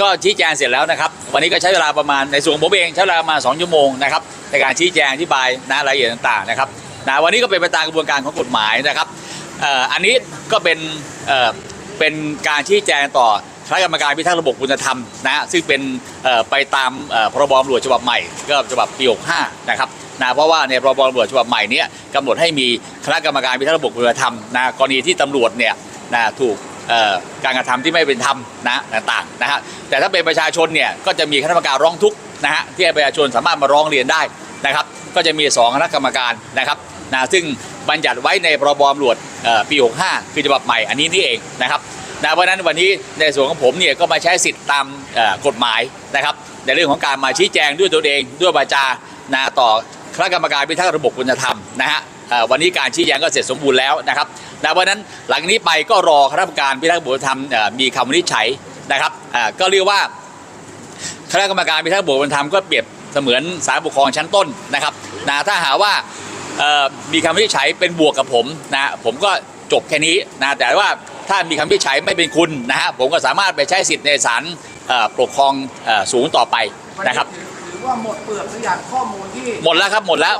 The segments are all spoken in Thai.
ก็ชี้แจงเสร็จแล้วนะครับ วันนี้ก็ใช้เวลาประมาณในส่วนของผมเองใช้เวลาประมาณ2ชั่วโมงนะครับในการชี้แจงอธิบายนะรายละเอียดต่างๆนะครับนะวันนี้ก็เป็นไปตามกระบวนการของกฎหมายนะครับอันนี้ก็เป็นเป็นการชี้แจงต่อคณะกรรมการพิทักษ์ระบบคุณธรรมนะซึ่งเป็นไปตามพรบตำรวจฉบับใหม่ก็ฉบับปี65นะครับนะเพราะว่าในพรบตำรวจฉบับใหม่นี้กำหนดให้มีคณะกรรมการพิทักษ์ระบบคุณธรรมนะกรณีที่ตำรวจเนี่ยนะถูก การกระทำที่ไม่เป็นธรรมนะต่างๆนะฮะแต่ถ้าเป็นประชาชนเนี่ยก็จะมีคณะกรรมการร้องทุกข์นะฮะที่ประชาชนสามารถมาร้องเรียนได้นะครับ ก็จะมี 2 คณะกรรมการนะครับนะซึ่งบัญญัติไว้ในพรบตำรวจปี 65 คือฉบับใหม่อันนี้นี่เองนะครับนะเพราะนั้นวันนี้ในส่วนของผมเนี่ยก็มาใช้สิทธิ์ตามกฎหมายนะครับ ในเรื่องของการมาชี้แจงด้วยตัวเองด้วยวาจานะต่อคณะกรรมการพิทักษ์ระบบคุณธรรมนะฮะ วันนี้การชี้แจงก็เสร็จสมบูรณ์แล้วนะครับนะเพราะนั้นหลังนี้ไปก็รอคณะกรรมการพิทักษ์บุตรธรรมมีคำวินิจฉัยนะครับก็เรียกว่าคณะกรรมการพิทักษ์บุตรธรรมก็เปรียบเสมือนศาลปกครองชั้นต้นนะครับนะถ้าหาว่ามีคำวินิจฉัยเป็นบวกกับผมนะผมก็จบแค่นี้นะแต่ว่าถ้ามีคำวินิจฉัยไม่เป็นคุณนะฮะผมก็สามารถไปใช้สิทธิ์ในศาลปกครองอสูงต่อไปนะครับถือว่าหมดเปลือกหรือยังข้อมูลที่หมดแล้วครับหมดแล้ว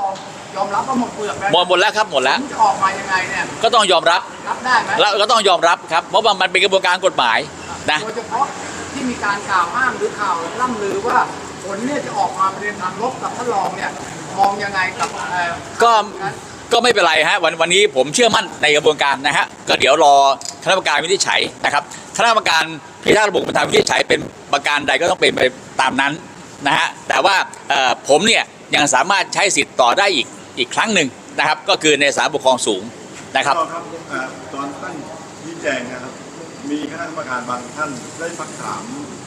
ยอมรับว่าหมดเปลือกแล้วหมดหมดแล้วครับหมดแล้วผจะออกมายังไงเนี่ยก็ต้องยอมรับรับได้ไหมแล้วก็ต้องยอมรับครับ เพราะว่ามันเป็นกระบวนการกฎหมายนะ โดยเฉพาะที่มีการกล่าวอ้างหรือข่าวล่ำลือว่าผลเนี่ยจะออกมาเป็นทางลบกับท่านรองเนี่ยมองยังไงกับเอ่อก็นั้นก็ไม่เป็นไรฮะวันวันนี้ผมเชื่อมั่นในกระบวนการนะฮะก็เดี๋ยวรอคณะกรรมการวินิจฉัยนะครับคณะกรรมการพิทักษ์ระบบประธานวินิจฉัยเป็นประการใดก็ต้องเป็นไปตามนั้นนะฮะแต่ว่าเอ่อผมเนี่ยยังสามารถใช้สิทธิ์ต่อได้อีก อีกครั้งหนึ่งนะครับ ก็คือในศาลปกครองสูงนะครับก็ครับเอ่อตอนท่านชี้แจงนะครับมีคณะกรรมการบางท่านได้ซักถาม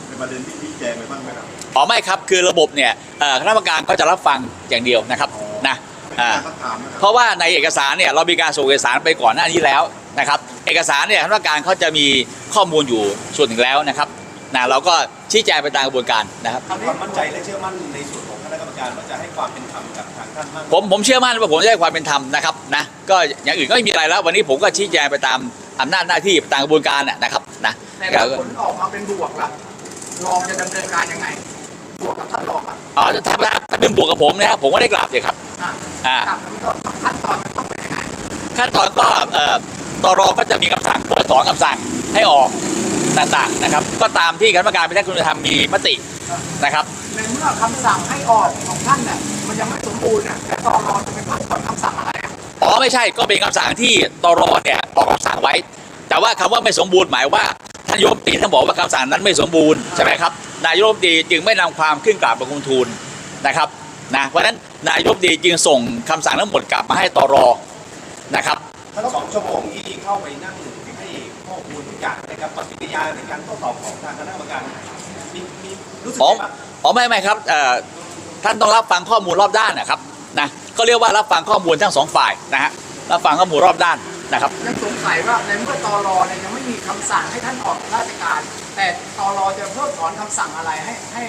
ในประเด็นที่ชี้แจงไปบ้างไหมครับอ๋อไม่ครับคือระบบเนี่ยเอ่อคณะกรรมการก็จะรับฟังอย่างเดียวนะครับนะอ่าการซักถามนะครับเพราะว่าในเอกสารเนี่ยเรามีการส่งเอกสารไปก่อนหน้านี้แล้วนะครับ เอกสารเนี่ยคณะกรรมการเขาจะมีข้อมูลอยู่ส่วนหนึ่งแล้วนะครับ นะเราก็ชี้แจงไปตามกระบวนการนะครับมีความมั่นใจและเชื่อมั่นในส่วนของคณะกรรมการว่าจะให้ความเป็นธรรมกับทางท่านมากผมผมเชื่อมั่นว่าผมจะได้ความเป็นธรรมนะครับนะก็อย่างอื่นก็ไม่มีอะไรแล้ว วันนี้ผมก็ชี้แจงไปตามอำนาจหน้าที่ตามกระบวนการน่ะนะครับนะแต่ถ้าผลออกมาเป็นบวกล่ะรองจะดำเนินการยังไงบวกกับท่านรองอะอ๋อถ้าถ้าถ้าเป็นบวกกับผมนะครับผมก็ได้กลับเลยครับอะอ่าครับขั้นตอนมันต้องเป็นยังไงขั้นตอนก็เอ่อตรก็จะมีคำสั่งตัวสองคำสั่งให้ออก ต่างๆนะครับ ก็ตามที่คณะกรรมการพิทักษ์คุณธรรมมีมตินะครับ ในเมื่อคำสั่งให้ออกของท่านเนี่ยมันยังไม่สมบูรณ์อะแต่ตรจะเป็นผู้ถอนคำสั่งอะไรอะอ๋อไม่ใช่ก็เป็นคำสั่งที่ตรเนี่ยออกคำสั่งไว้ แต่ว่าคำว่าไม่สมบูรณ์หมายว่าท่านนายกรัฐมนตรีท่านบอกว่าคำสั่งนั้นไม่สมบูรณ์ใช่ไหมครับนายกรัฐมนตรีจึงไม่นำความขึ้นกราบบังคมทูลนะครับนะเพราะฉะนั้นนายกรัฐมนตรีจึงส่งคำสั่งทั้งหมดกลับมาให้ตรนะครับ ทั้งสองชั่วโมงที่เข้าไปนั่ง ให้ข้อมูลทุกอย่างนะครับปฏิกิริยาในการโต้ตอบของทางคณะกรรมการมีมีรู้สึกอ๋อไงบ้างอ๋อไม่ไม่ครับเอ่อท่านต้องรับฟังข้อมูลรอบด้านนะครับนะก็เรียกว่ารับฟังข้อมูลทั้งสองฝ่ายนะฮะรับฟังข้อมูลรอบด้านนะครับ ยังสงสัยว่าในเมื่อตรเนี่ยยังไม่มีคำสั่งให้ท่านออกราชการ แต่ตรจะเพิกถอนคำสั่งอะไรให้ให้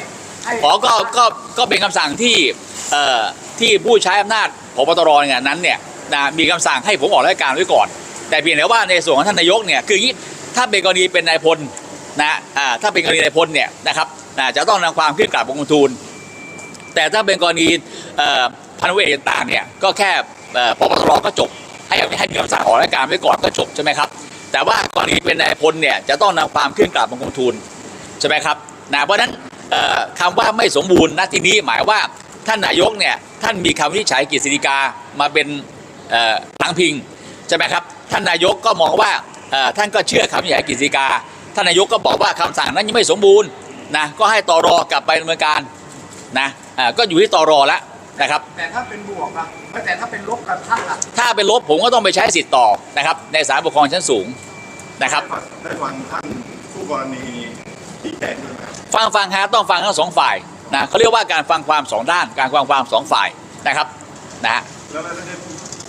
ให้อ๋อก็ ก็ ก็เป็นคำสั่งที่ เอ่อ ที่ผู้ใช้อำนาจพบตรเนี่ยนั้นเนี่ยนะมีคำสั่งให้ผมออกราชการไว้ก่อน แต่เพียงแต่ว่าในส่วนของท่านนายกเนี่ย คืออย่างนี้ ถ้าเป็นกรณีเป็นนายพลนะอ่าถ้าเป็นกรณีนายพลเนี่ยนะครับนะจะต้องนำความขึ้นกราบบังคมทูล แต่ถ้าเป็นกรณีพันธุ์เอกต่างๆเนี่ยก็แค่เอ่อพบตรก็จบ ให้ให้มีคำสั่งออกราชการไว้ก่อนก็จบใช่ไหมครับแต่ว่ากรณีเป็นนายพลเนี่ยจะต้องนำความขึ้นกราบบังคมทูลใช่ไหมครับนะเพราะนั้นเอ่อคำว่าไม่สมบูรณ์ณที่นี้หมายว่าท่านนายกเนี่ยท่านมีคำวินิจฉัยกฤษฎีกามาเป็นหลังพิงใช่ไหมครับท่านนายกก็มองว่า ท่านก็เชื่อคำวินิจฉัยกฤษฎีกาท่านนายกก็บอกว่าคำสั่งนั้นยังไม่สมบูรณ์นะก็ให้ตรกลับไปดำเนินการนะเอ่อก็อยู่ที่ตรแล้วนะครับแต่ถ้าเป็นบวกล่ะแต่ถ้าเป็นลบกับท่านล่ะถ้าเป็นลบผมก็ต้องไปใช้สิทธิ์ต่อนะครับ ในศาลปกครองชั้นสูงนะครับได้ฟังท่านผู้กรณีชี้แจงด้วยไหมครับฟังฟังฮะต้องฟังทั้งสองฝ่ายนะเขาเรียกว่าการฟังความสองด้าน การฟังความสองฝ่ายนะครับนะฮะแล้วได้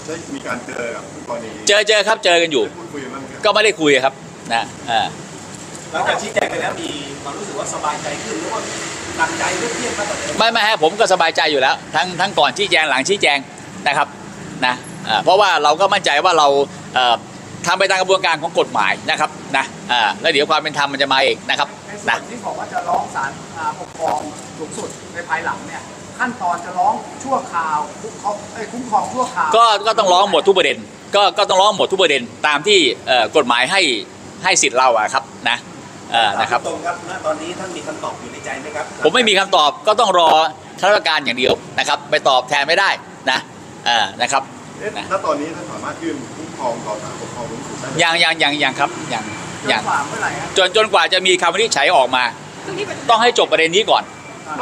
ได้ได้มีการเจอกับผู้กรณีเจอเจอครับเจอกันอยู่ได้พูดคุยกันบ้างไหมครับก็ไม่ได้คุยครับนะเอ่า หลังจากชี้แจงไปแล้วมีความรู้สึกว่าสบายใจขึ้นหรือว่าหนักใจเรื่องเครียดมากกว่าเดิมไม่ไม่ฮะผมก็สบายใจอยู่แล้ว ทั้งทั้งก่อนชี้แจงหลังชี้แจงนะครับนะอ่าเพราะว่าเราก็มั่นใจว่าเราเอ่อทำไปตามกระบวนการของกฎหมายนะครับนะอ่าแล้วเดี๋ยวความเป็นธรรมมันจะมาเองนะครับในส่วนะนที่บอกว่าจะร้องศาลอ่าปกครองสูงสุดในภายหลังเนี่ย ขั้นตอนจะร้องชั่วคราวคุ้มครองเอ้ยคุ้มครองชั่วคราวก็ก็ต้องร้องหมดทุกประเด็น ก็ก็ต้องร้องหมดทุกประเด็นตามที่เอ่อกฎหมายให้ให้สิทธิ์เราอะครับนะเอ่อนะครับ ตรงครับณตอนนี้ท่านมีคำตอบอยู่ในใจไหมครับผมไม่มีคำตอบก็ต้องรอข้าราชการอย่างเดียวนะครับ ไปตอบแทนไม่ได้นะเอ่อนะครับ เอ๊ะถ้าตอนนี้ท่านสามารถยื่นคุ้มครองต่อศาลปกครองสูงสุดได้ไหม อย่างอย่างอย่างอย่างครับอย่างจอย่างนกว่าเมื่อไหร่ฮะจนจนกว่าจะมีคำวินิจฉัยออกมา ซึ่งที่เป็นต้องให้จบประเด็นนี้ก่อน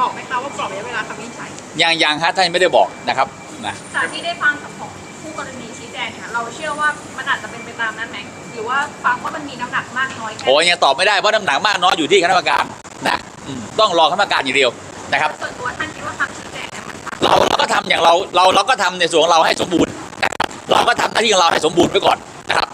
บอกไหมคะว่ากรอบระยะเวลาคำวินิจฉั ยอย่างอย่างฮะท่านไม่ได้บอกนะครับนะจากที่ได้ฟังของคู่กรณีชี้แจงเนี่ยเราเชื่อว่ามันอาจจะเป็นไปตามนั้นไหมหรือว่าฟังว่ามันมีน้ำหนักมากน้อยแค่ไหนโอ้ยยังตอบไม่ได้เพราะน้ำหนักมากน้อยอยู่ที่คณะกรรมการนะอืมต้องรอคณะกรรมการอย่างเดียวนะครับ ส่วนตัวท่านคิดว่าคำชี้แจงเนี่ยมันเราเราก็ทำอย่างเราเราเราก็ทำในส่วนของเราให้สมบูรณ์นะครับเราก็ทำหน้าที่ของเราให้สมบูรณ์ไว้ก่อนนะครับ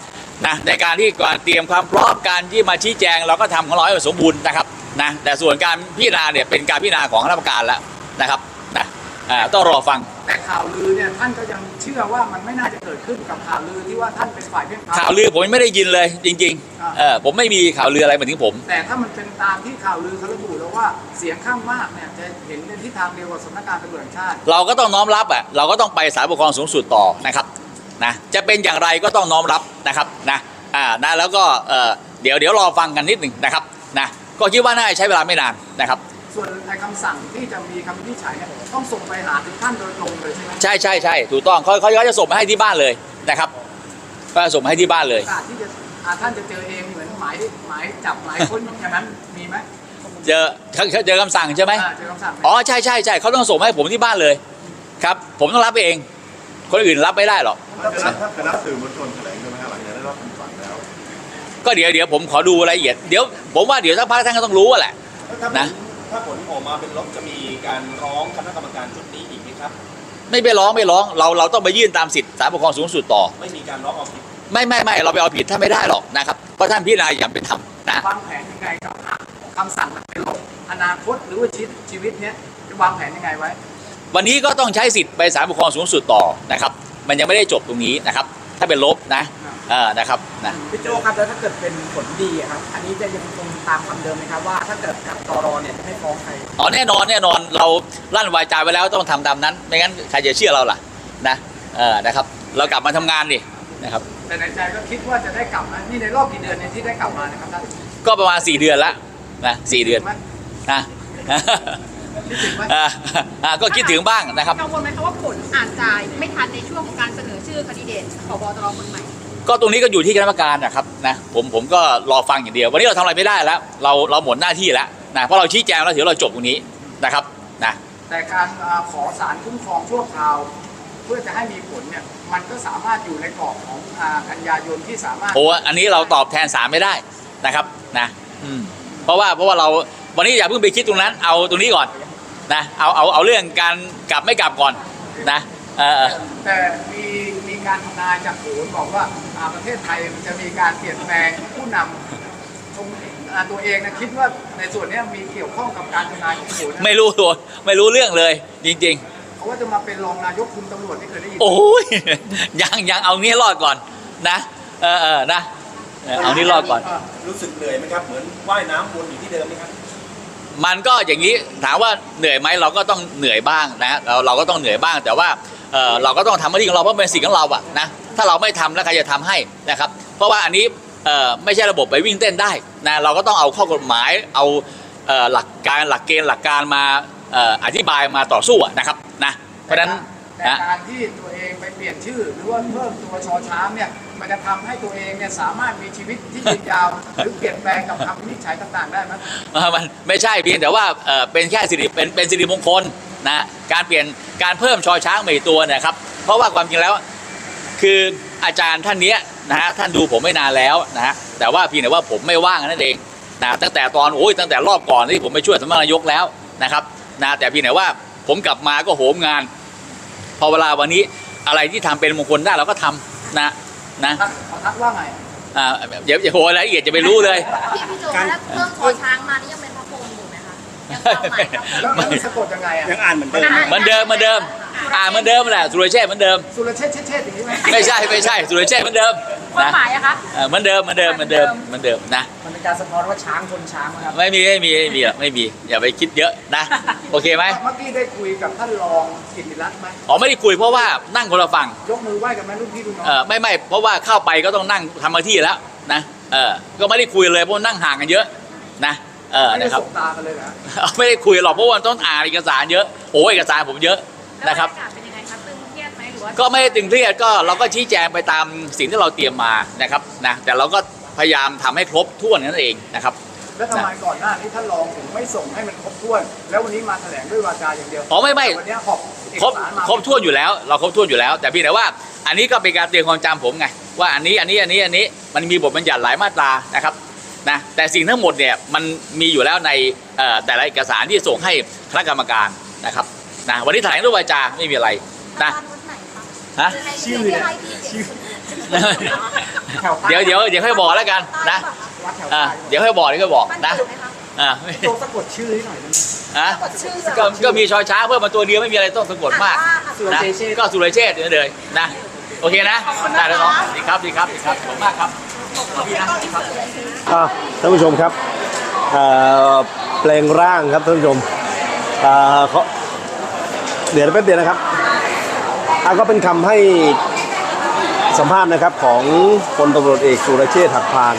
นะในการที่การเตรียมความพร้อมการที่มาชี้แจง เราก็ทำของเราให้สมบูรณ์นะครับนะแต่ส่วนการพิจารณาเนี่ยเป็นการพิจารณาของคณะกรรมการแล้วนะครับนะอ่า ต้องรอฟัง แต่ข่าวลือเนี่ยท่านก็ยังเชื่อว่ามันไม่น่าจะเกิดขึ้นกับข่าวลือที่ว่าท่านเป็นฝ่ายเพียงพรรข่าวลือผมยังไม่ได้ยินเลยจริงอ่าๆเออผมไม่มีข่าวลืออะไรมาถึงผม แต่ถ้ามันเป็นตามที่ข่าวลือเขาระบุแล้วว่าเสียงข้างมากเนี่ยจะเห็นในทิศทางเดียวกับสำนักงานตำรวจแห่งชาติ เราก็ต้องน้อมรับอะเราก็ต้องไปศาลปกครองสูงสุดต่อนะครับนะจะเป็นอย่างไรก็ต้องน้อมรับนะครับนะอ่านะแล้วก็เอ่อเดี๋ยวเดี๋ยวรอฟังกันนิดหนึ่งนะครับนะก็คิดว่าน่าจะใช้เวลาไม่นานนะครับ ส่วนในคำสั่งที่จะมีคำวินิจฉัยเนี่ยต้องส่งไปหาถึงท่านโดยตรงเลยใช่ไหมใช่ใช่ใช่ถูกต้องเขาเขาเขาจะส่งมาให้ที่บ้านเลยนะครับก็ส่งมาให้ที่บ้านเลย โอกาสที่จะอ่าท่านจะเจอเองเหมือนหมายหมายจับหมายค้นอย่างนั้นมีไหมเจอเขาเขาเจอคำสั่งใช่ไหม อ่าเจอคำสั่งไหมอ๋อใช่ใช่ใช่เขาต้องส่งมาให้ผมที่บ้านเลยครับ ผมต้องรับเอง คนอื่นรับไม่ได้หรอก ท่านคณะท่านคณะสื่อมวลชนแถลงใช่ไหมฮะหลังจากได้รับคำสั่งแล้วก็เดี๋ยวเดี๋ยวผมขอดูรายละเอียดเดี๋ยวผมว่าเดี๋ยวสักพักท่านก็ต้องรู้อะแหละ ถ้าผลนะ ถ้าผลออกมาเป็นลบจะมีการร้องคณะกรรมการชุดนี้อีกไหมครับ ไม่ไปร้องไม่ร้องเราเราต้องไปยื่นตามสิทธิศาลปกครองสูงสุดต่อ ไม่มีการร้องเอาผิดไม่ไม่ไม่เราไปเอาผิดท่านไม่ได้หรอกนะครับเพราะท่านพิจารณาอย่างเป็นธรรมนะวางแผนยังไงกับคำสั่งมันเป็นลบอนาคตหรือว่าชีวิตชีวิตเนี้ยจะวางแผนยังไงไว้ วันนี้ก็ต้องใช้สิทธิ์ไปศาลปกครองสูงสุดต่อนะครับ มันยังไม่ได้จบตรงนี้นะครับ ถ้าเป็นลบนะ เออนะครับนะพี่โจครับแล้วถ้าเกิดเป็นผลดีอะครับ อันนี้จะยังคงตามคำเดิมไหมครับว่าถ้าเกิดกับตรเนี่ยจะไม่ฟ้องใครอ๋อแน่นอนแน่นอนเราลั่นวาจาไปแล้วต้องทำตามนั้น ไม่งั้นใครจะเชื่อเราล่ะนะเออนะครับ เรากลับมาทำงานดินะครับ แต่ในใจก็คิดว่าจะได้กลับมานี่ในรอบกี่เดือนเนี่ยที่ได้กลับมานะครับท่านก็ประมาณ 4 เดือนละนะสี่เดือนไหมนะคิดถึงไหมอ่าอ่าก็คิดถึงบ้างนะครับ กังวลไหมคะว่าผลอาจจะไม่ทันในช่วงของการเสนอชื่อคนดิเดตผบตรคนใหม่ ก็ตรงนี้ก็อยู่ที่คณะกรรมการนะครับนะผมผมก็รอฟังอย่างเดียว วันนี้เราทำอะไรไม่ได้แล้ว เราเราหมดหน้าที่แล้วนะเพราะเราชี้แจงแล้วถือว่าเราจบตรงนี้นะครับนะแต่การอ่าขอสารคุ้มครองชั่วคราว เพื่อจะให้มีผลเนี่ยมันก็สามารถอยู่ในกรอบของอ่ากันยายนที่สามารถโอ้อันนี้เราตอบแทนศาลไม่ได้นะครับนะอืมเพราะว่าเพราะว่าเราวันนี้อย่าเพิ่งไปคิดตรงนั้น เอาตรงนี้ก่อนนะเอาเอาเอาเรื่องการกลับไม่กลับก่อนนะ เออเออ แต่มีมีการทำนายจากโหนบอกว่าอ่าประเทศไทยมันจะมีการเปลี่ยนแปลงผู้นำชมอ่าตัวเองนะคิดว่าในส่วนเนี้ยมีเกี่ยวข้องกับการทำนายของโหนนะไม่รู้ตัวไม่รู้เรื่องเลย จริง เขาว่าจะมาเป็นรองนายกคุมตำรวจที่เคยได้ยินๆ โอ้ย ยังยังเอานี้รอดก่อนนะ เออเออนะเออเอานี้รอดก่อน รู้สึกเหนื่อยไหมครับ เหมือนว่ายน้ำวนอยู่ที่เดิมไหมครับ มันก็อย่างนี้ถามว่าเหนื่อยไหมเราก็ต้องเหนื่อยบ้างนะเราเราก็ต้องเหนื่อยบ้าง แต่ว่าเออเราก็ต้องทำหน้าที่ของเราเพราะเป็นสิ่งของเราอะนะถ้าเราไม่ทำแล้วใครจะทำให้นะครับเพราะว่าอันนี้เออไม่ใช่ระบบไปวิ่งเต้นได้นะเราก็ต้องเอาข้อกฎหมายเอาเออหลักการหลักเกณฑ์หลักการมาเอออธิบายมาต่อสู้อะนะครับนะเพราะฉะนั้น แต่นะการที่ตัวเองไปเปลี่ยนชื่อ หรือว่าเพิ่มตัวชอช้างเนี่ยมันจะทำให้ตัวเองเนี่ยสามารถมีชีวิตที่ยืนยาว หรือเปลี่ยนแปลงกับคำวินิจฉัยต่างๆได้ไหม เอ่อมันไม่ใช่เพียงแต่ว่าเอ่อเป็นแค่สิริเป็นเป็นสิริมงคลนะการเปลี่ยนการเพิ่มชอช้างใหม่ตัวเนะครับ เพราะว่าความจริงแล้วคืออาจารย์ท่านเนี้ยนะฮะท่านดูผมไม่นานแล้วนะฮะแต่ว่าเพียงแต่ว่าผมไม่ว่างนั่นเองนะตั้งแต่ตอนโอ้ยตั้งแต่รอบก่อนที่ผมไปช่วยสำนักนายกแล้วนะครับนะแต่เพียงแต่ว่าผมกลับมาก็โหมงาน พอเวลาวันนี้อะไรที่ทำเป็นมงคลได้เราก็ทำนะนะทักเขาทักว่าไงอ่าอย่าอย่าโหรายละเอียดจะไปรู้เลย พี่พี่โจแล้วเพิ่มคอช้างมานี่ยังเป็นพระพรหม แล้วแล้วมันสะกดยังไงอะยังอ่านเหมือนเดิมเหมือนเดิมเหมือนเดิม อ่าเหมือนเดิมแหละสุรเชษฐ์เหมือนเดิม สุรเชษฐ์เชษฐ์เชษฐ์อย่างนี้ไหมไม่ใช่ไม่ใช่สุรเชษฐ์เหมือนเดิมความนะหมายอะคะเออเหมือนเดิมเหมือนเดิมเหมือนเดิมเหมือนเดิมนะ มันเป็นการสะท้อนว่าช้างชนช้างนะครับ ไม่มีไม่มีไม่มีหรอกไม่มีอย่าไปคิดเยอะนะ โอเคไหมเมื่อกี้ได้คุยกับท่านรองกิติรัตน์ไหมอ๋อไม่ได้คุยเพราะว่านั่งคนละฝั่ง ยกมือไหว้กันไหมรุ่นพี่รุ่นน้องเออไม่ไม่เพราะว่าเข้าไปก็ต้องนั่งทำหน้าที่แล้วนะ เออก็ไม่ได้คุยเลยเพราะนั่งห่างกันเยอะนะ เออไม่ได้นะครับ สบตากันเลยนะไม่ได้คุยหรอกเพราะว่าต้องอ่านเอกสารเยอะโอ้เอกสารผมเยอะแล้วนะครับบรรยากาศเป็นยังไงคะตึงเครียดไหมหรือว่าก็ไม่ได้ตึงเครียดก็เราก็ชี้แจงไปตามสิ่งที่เราเตรียมมานะครับนะแต่เราก็พยายามทำให้ครบถ้วนนั่นเองนะครับ แล้วทำไมก่อนหน้านี้ท่านรองถึงไม่ส่งให้มันครบถ้วน แล้ววันนี้มาแถลงด้วยวาจาอย่างเดียวอ๋อไม่ไม่ วันนี้หอบเอกครบสารมาครบถ้วนอยู่แล้วเราครบถ้วนอยู่แล้ว แต่เพียงแต่ว่า อันนี้ก็เป็นการเตือนความจำผมไงว่าอันนี้อันนี้อันนี้อันนี้มันมีบทบัญญัติหลายมาตรานะครับ นะแต่สิ่งทั้งหมดเนี่ยมันมีอยู่แล้วในเอ่อแต่ละเอกสารที่ส่งให้คณะกรรมการนะครับนะวันนี้แถลงด้วยวาจาไม่มีอะไรนะฮะชื่อเนี่ยชื่อแถวใต้เดี๋ยวเดี๋ยวเดี๋ยวค่อยบอกแล้วกันนะวัดแถวอ่าใต้เดี๋ยวค่อยบอกเดี๋ยวค่อยบอกนะอ่าโจสะกดชื่อให้หน่อยได้ไหมฮะชื่อก็ก็มีชอช้างเพิ่มมาตัวเดียวไม่มีอะไรต้องสะกดมากสุรนะเชษฐ์ก็สุรเชษฐ์เลยนะโอเคนะได้แล้วเนาะดีครับดีครับดีครับขอบคุณมากครับพี่นะ อะท่านผู้ชมครับแปลงร่างครับท่านผู้ชมเขาเดี๋ยวแป๊บเดียวนะครับอะก็เป็นคำให้สัมภาษณ์นะครับของพลตำรวจเอกสุรเชษฐ์หักพาน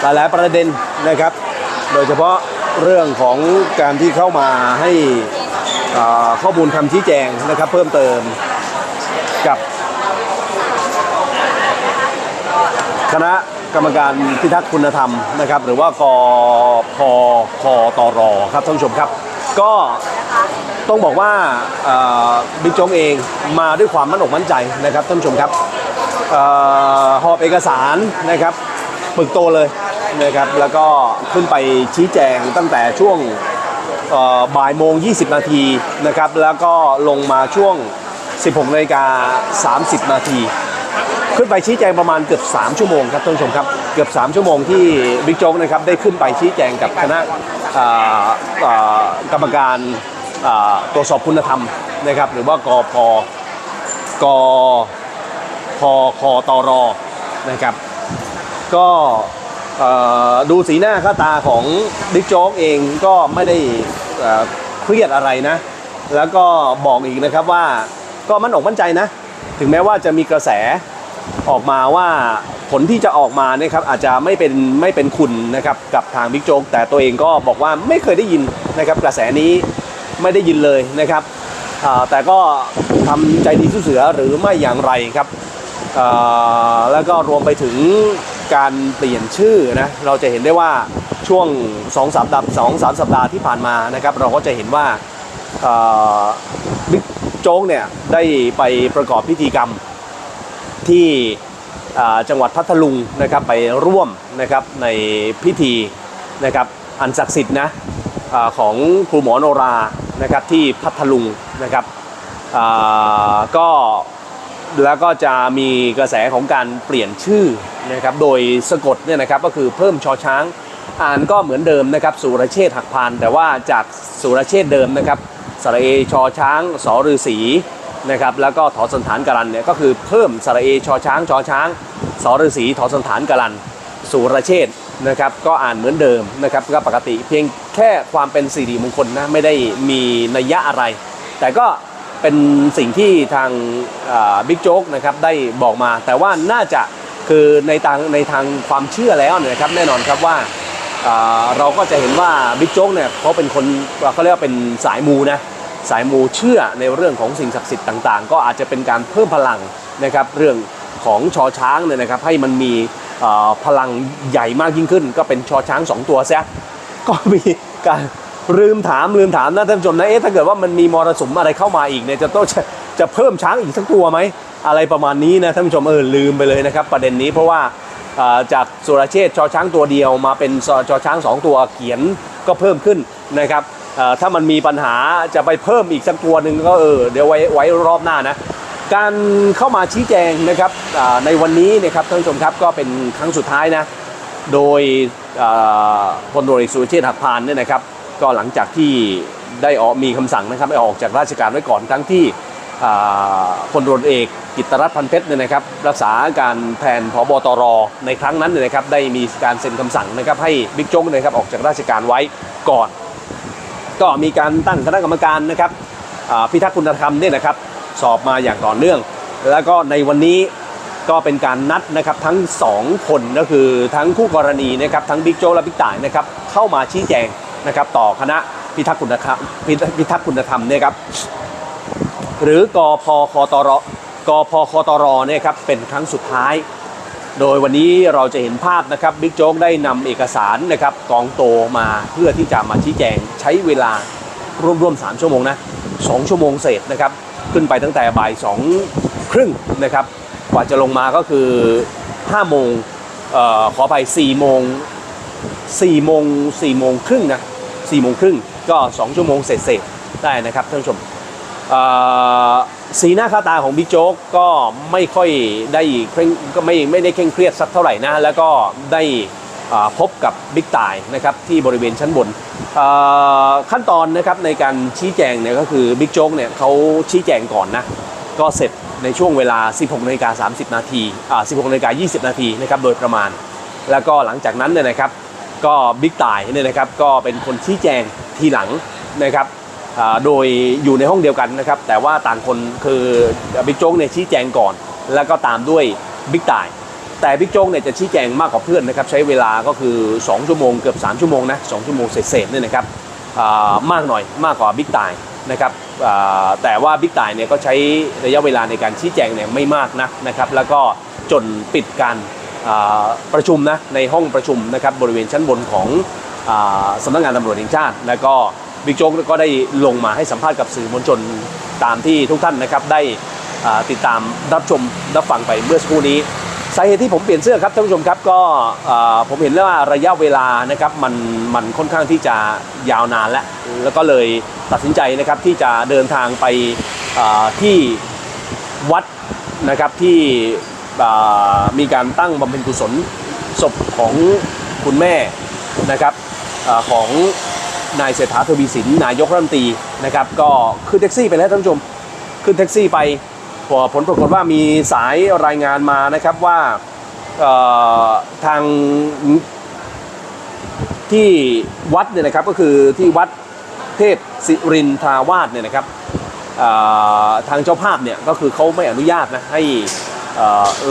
หลายๆประเด็นนะครับ โดยเฉพาะเรื่องของการที่เข้ามาให้ข้อมูลคำชี้แจงนะครับ เพิ่มเติมกับคณะ กรรมการพิทักษ์คุณธรรมนะครับ หรือว่ากพคตรครับท่านผู้ชมครับ ก็ต้องบอกว่าบิ๊กโจ๊กเองมาด้วยความมั่นอกมั่นใจนะครับท่านผู้ชมครับหอบเอกสารนะครับปึกโตเลยนะครับแล้วก็ขึ้นไปชี้แจงตั้งแต่ช่วงบ่ายโมง 20 นาทีนะครับแล้วก็ลงมาช่วง 16นาฬิกา30 นาที ขึ้นไปชี้แจงประมาณเกือบ 3 ชั่วโมงครับท่านผู้ชมครับเกือบ 3 ชั่วโมงที่บิ๊กโจ๊กนะครับได้ขึ้นไปชี้แจงกับคณะกรรมการตรวจสอบคุณธรรมนะครับหรือว่ากพกพคตรนะครับ ก็ดูสีหน้าค่าตาของบิ๊กโจ๊กเองก็ไม่ได้เอ่อเครียดอะไรนะ แล้วก็บอกอีกนะครับว่าก็มั่นอกมั่นใจนะ ถึงแม้ว่าจะมีกระแส ออกมาว่าผลที่จะออกมาเนี่ยครับอาจจะไม่เป็นไม่เป็นคุณนะครับกับทางบิ๊กโจ๊กแต่ตัวเองก็บอกว่าไม่เคยได้ยินนะครับกระแสนี้ไม่ได้ยินเลยนะครับแต่ก็ทำใจดีสู้เสือหรือไม่อย่างไรครับแล้วก็รวมไปถึงการเปลี่ยนชื่อนะเราจะเห็นได้ว่าช่วง2สัปดาห์สองสามสัปดาห์ที่ผ่านมานะครับเราก็จะเห็นว่าบิ๊กโจ๊กเนี่ยได้ไปประกอบพิธีกรรม ที่จังหวัดพัทลุงนะครับไปร่วมนะครับในพิธีนะครับอันศักดิ์สิทธิ์นะอของครูหมอโนรานะครับที่พัทลุงนะครับก็แล้วก็จะมีกระแสของการเปลี่ยนชื่อนะครับโดยสะกดเนี่ยนะครับก็คือเพิ่มชอช้างอ่านก็เหมือนเดิมนะครับสุรเชษหักพาน แต่ว่าจากสุรเชษเดิมนะครับสระเอชอช้างสอฤาษี นะครับแล้วก็ถอสันฐานกรันเนี่ยก็คือเพิ่มสระเอชอช้างชอช้างสอฤาษีถอสันฐานกรันสุรเชษนะครับก็อ่านเหมือนเดิมนะครับก็ปกติเพียงแค่ความเป็นสิริมงคลนะไม่ได้มีนัยยะอะไร แต่ก็เป็นสิ่งที่ทางบิ๊กโจ๊กนะครับได้บอกมา แต่ว่าน่าจะคือในทางในทางความเชื่อแล้วนะครับแน่นอนครับว่าอ่าเราก็จะเห็นว่าบิ๊กโจ๊กเนี่ยเขาเป็นคนเขาเรียกว่าเป็นสายมูนะ สายมูเชื่อในเรื่องของสิ่งศักดิ์สิทธิ์ต่าง ๆ ก็อาจจะเป็นการเพิ่มพลังนะครับเรื่องของชอช้างเนี่ยนะครับให้มันมีพลังใหญ่มากยิ่งขึ้น ก็เป็นชอช้างสองตัวซะก็มีการลืมถามลืมถามนะท่านผู้ชมนะเอ๊ะถ้าเกิดว่ามันมีมรสุมอะไรเข้ามาอีกเนี่ยจะต้องจะจะเพิ่มช้างอีกสักตัวไหมอะไรประมาณนี้นะท่านผู้ชมเออลืมไปเลยนะครับ ประเด็นนี้เพราะว่าจากสุรเชษชอช้างตัวเดียวมาเป็นชอชอช้างสองตัวเขียนก็เพิ่มขึ้นนะครับ ถ้ามันมีปัญหาจะไปเพิ่มอีกสักตัวหนึ่งก็เออเดี๋ยวไว้ไว้รอบหน้านะ การเข้ามาชี้แจงนะครับในวันนี้นะครับท่านผู้ชมครับก็เป็นครั้งสุดท้ายนะโดยพลตรวจเอกสุเชษฐ์หักพานเนี่ยนะครับ ก็หลังจากที่ได้ออกมีคำสั่งนะครับให้ออกจากราชการไว้ก่อนทั้งที่พลตรวจเอกกิตรัตน์พันเพชรเนี่ยนะครับรักษาการแทนผบตรในครั้งนั้นเนี่ยนะครับได้มีการเซ็นคำสั่งนะครับให้บิ๊กโจ๊กนะครับออกจากราชการไว้ก่อน ก็มีการตั้งคณะกรรมการนะครับพิทักษ์คุณธรรมเนี่ยนะครับสอบมาอย่างต่อเนื่อง แล้วก็ในวันนี้ก็เป็นการนัดนะครับทั้งสองคนก็คือทั้งคู่กรณีนะครับทั้งบิ๊กโจ๊กและบิ๊กต่ายนะครับเข้ามาชี้แจงนะครับต่อคณะพิทักษ์คุณธรรมพิทักษ์คุณธรรมเนี่ยครับหรือกพคตรกพคตรเนี่ยครับเป็นครั้งสุดท้าย โดยวันนี้เราจะเห็นภาพนะครับบิ๊กโจ๊กได้นำเอกสารนะครับกองโตมาเพื่อที่จะมาชี้แจงใช้เวลาร่วมๆ3ชั่วโมงนะ2ชั่วโมงเศษนะครับขึ้นไปตั้งแต่บ่ายสองครึ่งนะครับกว่าจะลงมาก็คือ5โมงออขออภัย4โมง4โมง4โมงครึ่งนะ4โมงครึ่งก็ 2 ชั่วโมงเศษๆได้นะครับท่านผู้ชมอ่อ สีหน้าค่าตาของบิ๊กโจ๊กก็ไม่ค่อยได้เคร่งก็ไม่ไม่ได้เคร่งเครียดสักเท่าไหร่นะแล้วก็ได้พบกับบิ๊กตายนะครับที่บริเวณชั้นบนขั้นตอนนะครับในการชี้แจงเนี่ยก็คือบิ๊กโจ๊กเนี่ยเขาชี้แจงก่อนนะก็เสร็จในช่วงเวลา 16นาฬิกา30 นาทีอ่า16นาฬิกา20 นาทีนะครับโดยประมาณ แล้วก็หลังจากนั้นเนี่ยนะครับก็บิ๊กตายเนี่ยนะครับก็เป็นคนชี้แจงทีหลังนะครับ โดยอยู่ในห้องเดียวกันนะครับ แต่ว่าต่างคนคือบิ๊กโจ๊กเนี่ยชี้แจงก่อน แล้วก็ตามด้วยบิ๊กต่าย แต่บิ๊กโจ๊กเนี่ยจะชี้แจงมากกว่าเพื่อนนะครับ ใช้เวลาก็คือ 2 ชั่วโมงเกือบ 3 ชั่วโมงนะ2ชั่วโมงเศษๆเนี่ยนะครับมากหน่อยมากกว่าบิ๊กต่ายนะครับแต่ว่าบิ๊กต่ายเนี่ยก็ใช้ระยะเวลาในการชี้แจงเนี่ยไม่มากนักนะครับ แล้วก็จนปิดการประชุมนะในห้องประชุมนะครับบริเวณชั้นบนของอสำนักงานตำรวจแห่งชาติ แล้วก็ บิ๊กโจ๊กก็ได้ลงมาให้สัมภาษณ์กับสื่อมวลชนตามที่ทุกท่านนะครับได้ติดตามรับชมรับฟังไปเมื่อสักครู่นี้สาเหตุที่ผมเปลี่ยนเสื้อครับท่านผู้ชมครับก็ผมเห็นแล้วว่าระยะเวลานะครับมันมันค่อนข้างที่จะยาวนานแล้วแล้วก็เลยตัดสินใจนะครับที่จะเดินทางไปที่วัดนะครับที่มีการตั้งบำเพ็ญกุศลศพของคุณแม่นะครับอของ นายเศรษฐาทวีสินนายกรัฐมนตรีนะครับก็ขึ้นแท็กซี่ไปแล้วท่านผู้ชมขึ้นแท็กซี่ไปพอผลปรากฏว่ามีสายรายงานมานะครับว่าทางที่วัดเนี่ยนะครับก็คือที่วัดเทพสิรินทราวาสเนี่ยนะครับทางเจ้าภาพเนี่ยก็คือเขาไม่อนุญาตนะให้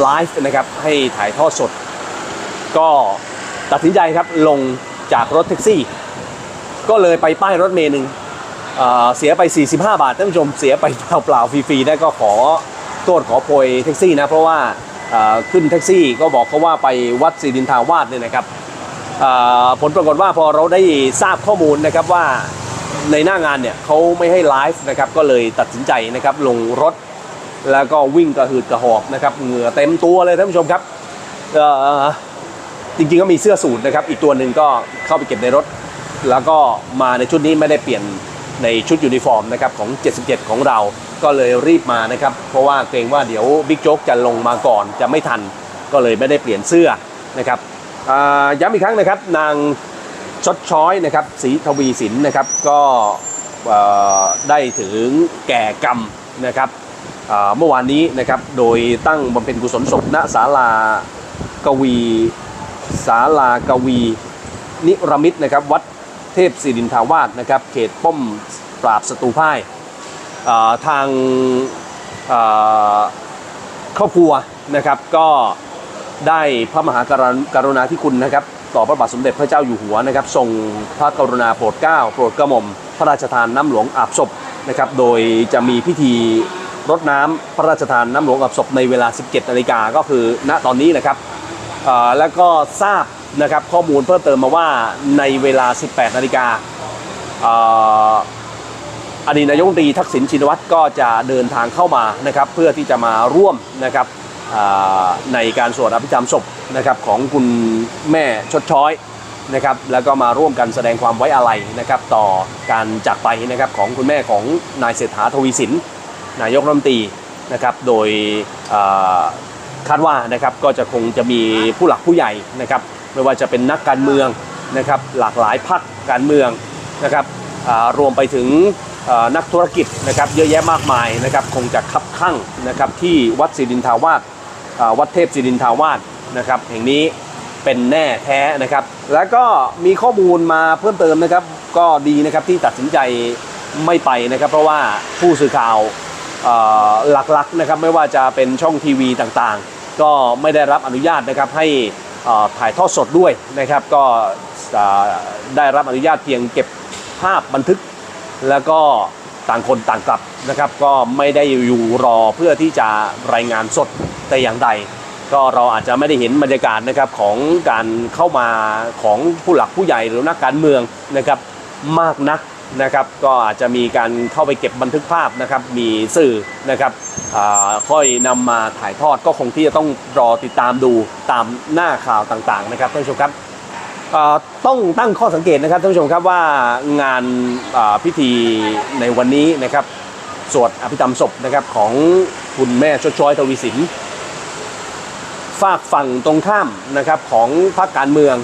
ไลฟ์นะครับให้ถ่ายทอดสด ก็ตัดสินใจครับลงจากรถแท็กซี่ ก็เลยไปป้ายรถเมล์หนึ่งเสียไป 45 บาทท่านผู้ชมเสียไปเปล่าๆฟรีๆนะก็ขอโทษขอโพยแท็กซี่นะเพราะว่าขึ้นแท็กซี่ก็บอกเขาว่าไปวัดศรีดินทาวาสเนี่ยนะครับผลปรากฏว่าพอเราได้ทราบข้อมูลนะครับว่าในหน้างานเนี่ยเขาไม่ให้ไลฟ์นะครับก็เลยตัดสินใจนะครับลงรถแล้วก็วิ่งกระหืดกระหอบนะครับเหงื่อเต็มตัวเลยท่านผู้ชมครับจริงๆก็มีเสื้อสูทนะครับอีกตัวหนึ่งก็เข้าไปเก็บในรถ แล้วก็มาในชุดนี้ไม่ได้เปลี่ยนในชุดยูนิฟอร์มนะครับของ 77 ของเราก็เลยรีบมานะครับ เพราะว่าเกรงว่าเดี๋ยวบิ๊กโจ๊กจะลงมาก่อนจะไม่ทัน ก็เลยไม่ได้เปลี่ยนเสื้อนะครับย้ำอีกครั้งนะครับ นางชดช้อยนะครับศรีทวีสินนะครับก็ได้ถึงแก่กรรมนะครับเมื่อวานนี้นะครับโดยตั้งบำเพ็ญกุศลศพณศาลากวีศาลากวีนิรมิตนะครับวัด เทพศิรินทาวาสนะครับ เขตป้อมปราบศัตรูพ่ายทางครอบครัวนะครับก็ได้พระมหากรุณารุณาธิคุณนะครับต่อพระบาทสมเด็จพระเจ้าอยู่หัวนะครับทรงพระกรุณาโปรดเกล้าโปรดกระหม่อมพระราชทานน้ำหลวงอาบศพนะครับโดยจะมีพิธีรดน้ำพระราชทานน้ำหลวงอาบศพในเวลา 17นาฬิกาก็คือณตอนนี้นะครับแล้วก็ทราบ นะครับข้อมูลเพิ่มเติมมาว่าในเวลา 18 นาฬิกาอดีตนายกรัฐมนตรีทักษิณชินวัตรก็จะเดินทางเข้ามานะครับเพื่อที่จะมาร่วมนะครับในการสวดอภิธรรมศพนะครับของคุณแม่ชดช้อยนะครับแล้วก็มาร่วมกันแสดงความไว้อาลัยนะครับต่อการจากไปนะครับของคุณแม่ของนายเศรษฐาทวีสินนายกรัฐมนตรีนะครับโดยคาดว่านะครับก็จะคงจะมีผู้หลักผู้ใหญ่นะครับ ไม่ว่าจะเป็นนักการเมืองนะครับหลากหลายพรรคการเมืองนะครับรวมไปถึงนักธุรกิจนะครับเยอะแยะมากมายนะครับคงจะคับข้างนะครับที่วัดศิรินทาวาสวัดเทพศิรินทาวาสนะครับแห่งนี้เป็นแน่แท้นะครับ แล้วก็มีข้อมูลมาเพิ่มเติมนะครับ ก็ดีนะครับที่ตัดสินใจไม่ไปนะครับ เพราะว่าผู้สื่อข่าวหลักๆนะครับไม่ว่าจะเป็นช่องทีวีต่างๆ ก็ไม่ได้รับอนุญาตนะครับให้ ถ่ายทอดสดด้วยนะครับ ก็ได้รับอนุญาตเพียงเก็บภาพบันทึก แล้วก็ต่างคนต่างกลับนะครับ ก็ไม่ได้อยู่รอเพื่อที่จะรายงานสดแต่อย่างใด ก็เราอาจจะไม่ได้เห็นบรรยากาศนะครับของการเข้ามาของผู้หลักผู้ใหญ่หรือนักการเมืองนะครับมากนัก นะครับก็อาจจะมีการเข้าไปเก็บบันทึกภาพนะครับมีสื่อนะครับค่อยนำมาถ่ายทอดก็คงที่จะต้องรอติดตามดูตามหน้าข่าวต่างๆนะครับท่านผู้ชมครับต้องตั้งข้อสังเกตนะครับท่านผู้ชมครับว่างานพิธีในวันนี้นะครับสวดอภิธรรมศพนะครับของคุณแม่ชดช้อยทวีสินฝากฝั่งตรงข้ามนะครับของพรรคการเมือง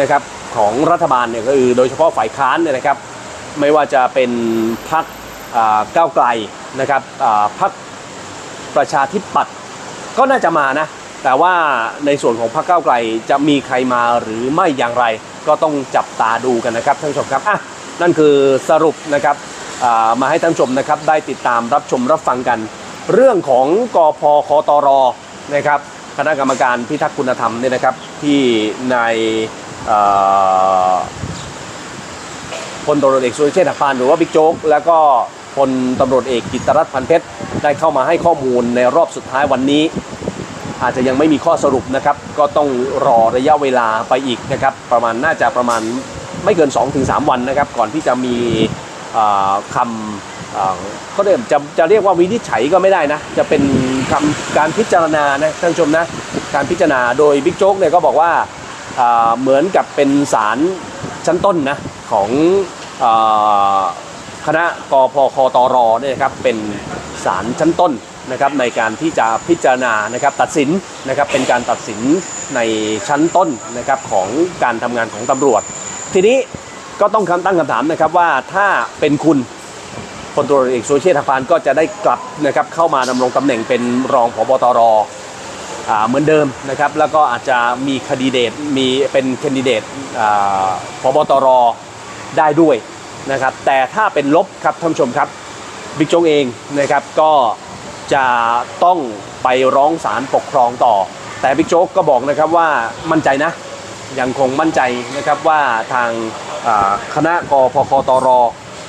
นะครับของรัฐบาลเนี่ยก็คือโดยเฉพาะฝ่ายค้านเนี่ยนะครับ ไม่ว่าจะเป็นพรรคก้าวไกลนะครับพรรคประชาธิปัตย์ก็น่าจะมานะ แต่ว่าในส่วนของพรรคก้าวไกลจะมีใครมาหรือไม่อย่างไร ก็ต้องจับตาดูกันนะครับท่านผู้ชมครับอะนั่นคือสรุปนะครับมาให้ท่านผู้ชมนะครับได้ติดตามรับชมรับฟังกัน เรื่องของกพคตรนะครับคณะกรรมการพิทักษ์คุณธรรมเนี่ยนะครับที่ใน ลตำรวจเอกสุรเชษฐ์หักพานหรือว่าบิ๊กโจ๊กแล้วก็พลตำรวจเอกกิตรัตน์พันเพชรได้เข้ามาให้ข้อมูลในรอบสุดท้ายวันนี้ อาจจะยังไม่มีข้อสรุปนะครับ ก็ต้องรอระยะเวลาไปอีกนะครับ ประมาณน่าจะประมาณไม่เกิน 2-3 วันนะครับ ก่อนที่จะมีคำเขาเรียกจะจะเรียกว่าวินิจฉัยก็ไม่ได้นะ จะเป็นคำการพิจารณานะท่านชมนะ การพิจารณาโดยบิ๊กโจ๊กเนี่ยก็บอกว่าเหมือนกับเป็นศาลชั้นต้นนะของ คณะกพคตรเนี่ยครับเป็นศาลชั้นต้นนะครับในการที่จะพิจารณานะครับตัดสินนะครับเป็นการตัดสินในชั้นต้นนะครับของการทำงานของตำรวจ ทีนี้ก็ต้องคำตั้งคำถามนะครับว่าถ้าเป็นคุณพลตรวจเอกสุเชษฐพานก็จะได้กลับนะครับเข้ามาดำรงตำแหน่งเป็นรองผบตรอ่าเหมือนเดิมนะครับแล้วก็อาจจะมีคดีเดตมีเป็นคนดิเดตอ่าพบตร ได้ด้วยนะครับ แต่ถ้าเป็นลบครับท่านผู้ชมครับบิ๊กโจ๊กเองนะครับก็จะต้องไปร้องศาลปกครองต่อ แต่บิ๊กโจ๊กก็บอกนะครับว่ามั่นใจนะยังคงมั่นใจนะครับว่าทางคณะกพคตร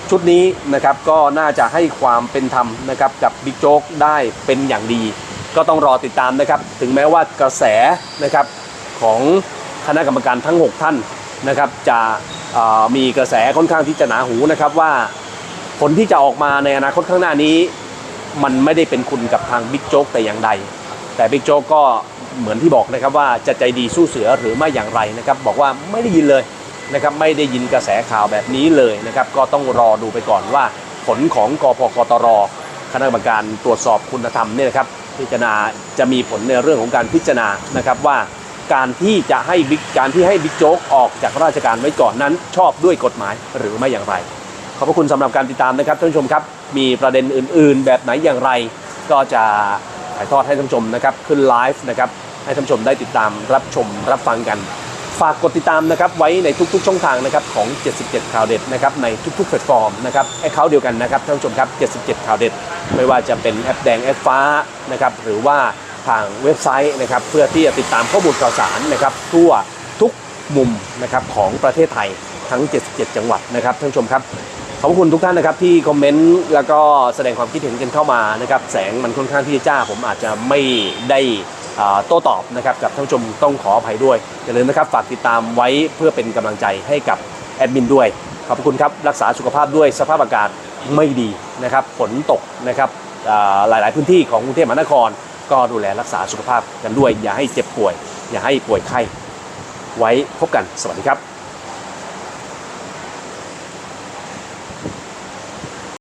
ชุดนี้นะครับก็น่าจะให้ความเป็นธรรมนะครับกับบิ๊กโจ๊กได้เป็นอย่างดี ก็ต้องรอติดตามนะครับ ถึงแม้ว่ากระแสนะครับของคณะกรรมการทั้ง 6 ท่านนะครับจะ มีกระแสค่อนข้างที่จะหนาหูนะครับว่าผลที่จะออกมาในอนาคตข้างหน้านี้ มันไม่ได้เป็นคุณกับทางบิ๊กโจ๊กแต่อย่างใด แต่บิ๊กโจ๊กก็เหมือนที่บอกนะครับว่าจะใจดีสู้เสือหรือไม่อย่างไรนะครับ บอกว่าไม่ได้ยินเลยนะครับไม่ได้ยินกระแสข่าวแบบนี้เลยนะครับ ก็ต้องรอดูไปก่อนว่า ผลของกพคตรคณะกรรมการตรวจสอบคุณธรรมเนี่ยนะครับพิจารณาจะมีผลในเรื่องของการพิจารณานะครับว่า การที่จะให้บิ๊กการที่ให้บิ๊กโจ๊กออกจากราชการไว้ก่อนนั้น ชอบด้วยกฎหมายหรือไม่อย่างไร ขอบพระคุณสำหรับการติดตามนะครับท่านผู้ชมครับมีประเด็นอื่น ๆ แบบไหนอย่างไร ก็จะถ่ายทอดให้ท่านผู้ชมนะครับขึ้นไลฟ์นะครับให้ท่านผู้ชมได้ติดตามรับชมรับฟังกัน ฝากกดติดตามนะครับไว้ในทุกๆ ช่องทางนะครับของ 77 ข่าวเด็ดนะครับในทุกๆแพลตฟอร์มนะครับไอ้เขาเดียวกันนะครับท่านผู้ชมครับ 77 ข่าวเด็ด ไม่ว่าจะเป็นแอปแดงแอปฟ้านะครับหรือว่า ทางเว็บไซต์นะครับเพื่อที่จะติดตามข้อมูลข่าวสารนะครับทั่วทุกมุมนะครับของประเทศไทยทั้ง 77 จังหวัดนะครับท่านผู้ชมครับขอบคุณทุกท่านนะครับที่คอมเมนต์แล้วก็แสดงความคิดเห็นกันเข้ามานะครับแสงมันค่อนข้างที่จะจ้า ผมอาจจะไม่ได้โต้ตอบนะครับกับท่านผู้ชมต้องขออภัยด้วยอย่าลืมนะครับฝากติดตามไว้เพื่อเป็นกำลังใจให้กับแอดมินด้วยขอบคุณครับรักษาสุขภาพด้วยสภาพอากาศไม่ดีนะครับฝนตกนะครับหลาย ๆ พื้นที่ของกรุงเทพมหานคร ก็ดูแลรักษาสุขภาพกันด้วย อย่าให้เจ็บป่วย อย่าให้ป่วยไข้ ไว้พบกันสวัสดีครับ